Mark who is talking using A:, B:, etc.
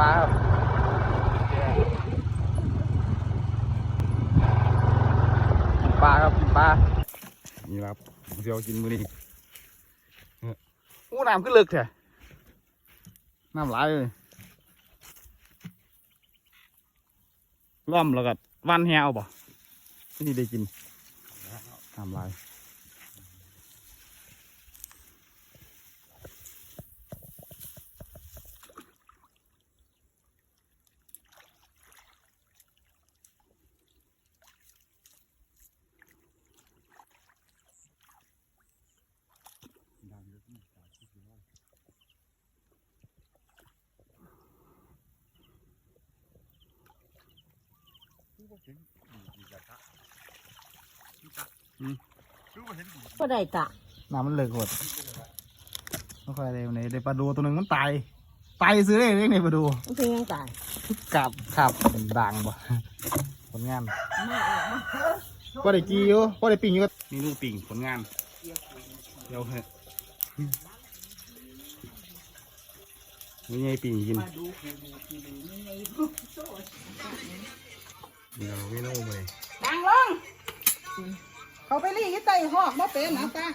A: ปลาครับกินปลาครับกินปลานี่ครับเสียวกินมือนี่อู้น้ำขึ้นลึกแท้น้ำไหลายเลยล่อมแล้วก็วันแหวบ่นี่ได้กินน้ำไหลาย
B: ก็ได้ตะ
A: น้ำมันเลิกหมดไม่ค่อยอะไรในในปลาดูตัวหนึ่งมันตาย ตายซื้อได้เรื่องในปลาดู
B: มันเป็นยังตาย
A: กับขับมันดังบ่ผลงาน
B: มาออกมา
A: พอได้กีอยู่พอได้ปิ่งอยู่ก็มีลูกปิ่งผลงานเดี๋ยวเหอะนี่ไงปิ่งกิน เดี๋ยวไม่นุ่มเลย
B: ดังลง เขาไปรีดไตหอกมาเป็นนะตา